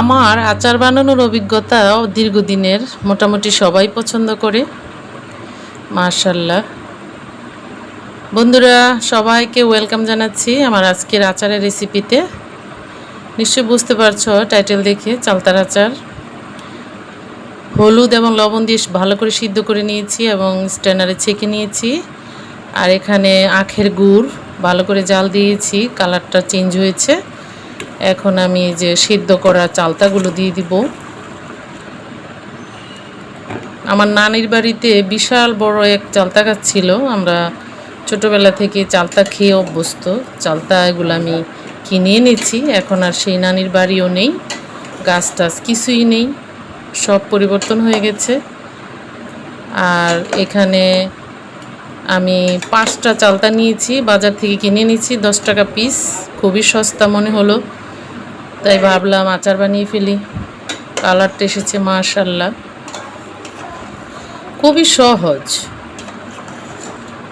আমার আচার বানানোর অভিজ্ঞতাও দীর্ঘদিনের, মোটামুটি সবাই পছন্দ করে। মার্শাল্লাহ বন্ধুরা, সবাইকে ওয়েলকাম জানাচ্ছি আমার আজকের আচারের রেসিপিতে। নিশ্চয়ই বুঝতে পারছ টাইটেল দেখে, চালতার আচার। হলুদ এবং লবণ দিয়ে ভালো করে সিদ্ধ করে নিয়েছি এবং স্ট্যান্ডারে ছেঁকে নিয়েছি। আর এখানে আখের গুড় ভালো করে জাল দিয়েছি, কালারটা চেঞ্জ হয়েছে। এখন আমি যে সিদ্ধ করা চালতাগুলো দিয়ে দিব। আমার নানির বাড়িতে বিশাল বড় এক চালতা গাছ ছিল। আমরা ছোটোবেলা থেকে চালতা খেয়ে অভ্যস্ত। চালতা এগুলো আমি কিনে এনেছি। এখন আর সেই নানির বাড়িও নেই। গাছ টাছ কিছুই নেই। সব পরিবর্তন হয়ে গেছে। আর এখানে আমি পাঁচটা চালতা নিয়েছি। বাজার থেকে কিনে নিয়েছি দশ টাকা পিস। খুবই সস্তা মনে হলো। তাই ভাবলাম আচার বানিয়ে ফেলি। কালারটা এসেছে মাশাল্লাহ খুবই সহজ।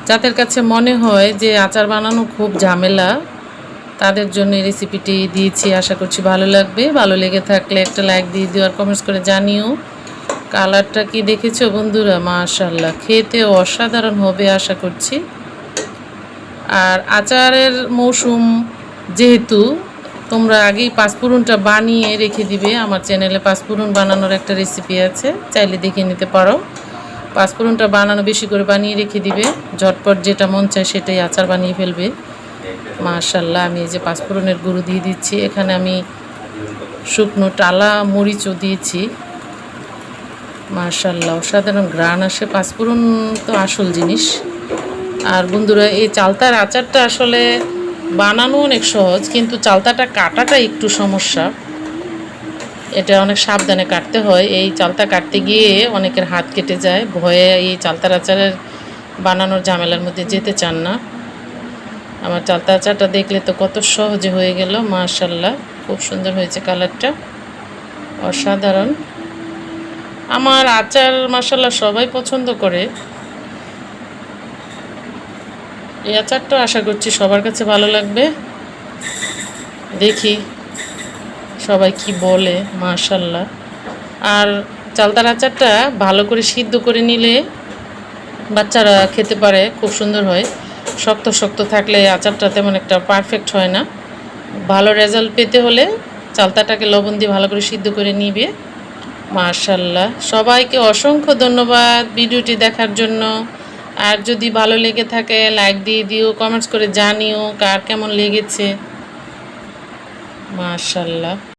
যাদের কাছে মনে হয় যে আচার বানানো খুব ঝামেলা, তাদের জন্য এই রেসিপিটি দিয়েছি, আশা করছি ভালো লাগবে। ভালো লেগে থাকলে একটা লাইক দিয়ে দিও আর কমেন্টস করে জানিও। কালারটা কি দেখেছ বন্ধুরা? মাশাল্লাহ খেতে অসাধারণ হবে আশা করছি। আর আচারের মৌসুম যেহেতু তোমরা আগেই পাঁচফোড়নটা বানিয়ে রেখে দিবে। আমার চ্যানেলে পাঁচফোড়ন বানানোর একটা রেসিপি আছে, চাইলে দেখে নিতে পারো। পাঁচফোড়নটা বানানো বেশি করে বানিয়ে রেখে দিবে। ঝটপট যেটা মন চায় সেটাই আচার বানিয়ে ফেলবে। মাশাল্লাহ আমি এই যে পাঁচফোড়নের গুঁড়ো দিয়ে দিচ্ছি। এখানে আমি শুকনো টালা মরিচও দিয়েছি। মাশাল্লাহ অসাধারণ গ্রান আসে। পাঁচফোড়ন তো আসল জিনিস। আর বন্ধুরা, এই চালতার আচারটা আসলে বানানো অনেক সহজ, কিন্তু চালতাটা কাটাটা একটু সমস্যা। এটা অনেক সাবধানে কাটতে হয়। এই চালতা কাটতে গিয়ে অনেকের হাত কেটে যায়। ভয়ে এই চালতার আচারের বানানোর ঝামেলার মধ্যে যেতে চান না। আমার চালতা আচারটা দেখলে তো কত সহজে হয়ে গেল মাশাল্লাহ খুব সুন্দর হয়েছে কালারটা। অসাধারণ। আমার আচার মাসাল্লাহ সবাই পছন্দ করে। এই আচারটা আশা করছি সবার কাছে ভালো লাগবে। দেখি সবাই কি বলে মাশাল্লাহ আর চালতার আচারটা ভালো করে সিদ্ধ করে নিলে বাচ্চারা খেতে পারে, খুব সুন্দর হয়। শক্ত শক্ত থাকলে আচারটা তেমন একটা পারফেক্ট হয় না। ভালো রেজাল্ট পেতে হলে চালতাটাকে লবণ দিয়ে ভালো করে সিদ্ধ করে নিবে। মার্শাল্লাহ সবাইকে অসংখ্য ধন্যবাদ ভিডিওটি দেখার জন্য। আর যদি ভালো লেগে থাকে লাইক দিয়ে দিও কমেন্টস করে জানিও কার কেমন লেগেছে। মার্শাল্লাহ